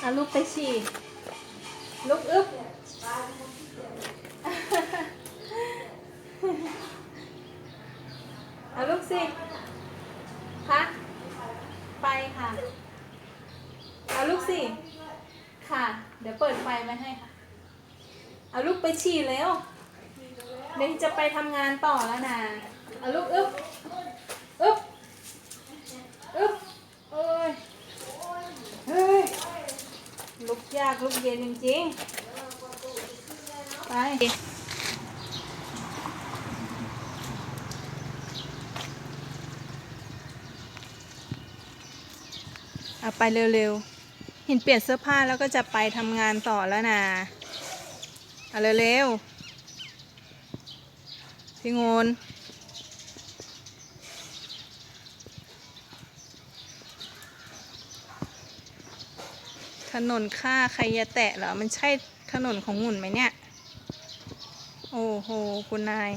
เอาลูกไปฉี่ลูกอึ๊บเอาลูกสิคะไปค่ะ เอาลูกสิ ค่ะ เดี๋ยวเปิดไฟไว้ให้ค่ะ เอาลูกไปฉี่แล้วเดี๋ยวจะไปทำงานต่อแล้วนะ เอาลูกอึ๊บอึ๊บ อึ๊บเอ้ย เฮ้ย ลุกยากลุกเย็นจริงๆ ไป เอาไปเร็วๆห็นเปลี่ยนเสื้อผ้าแล้วก็จะไปทำงานต่อแล้วนะเอาเร็วๆ พี่งน ถนนค่าใครจะแตะเหรอ มันใช่ถนนของหมุนไหมเนี่ย โอ้โห คุณนาย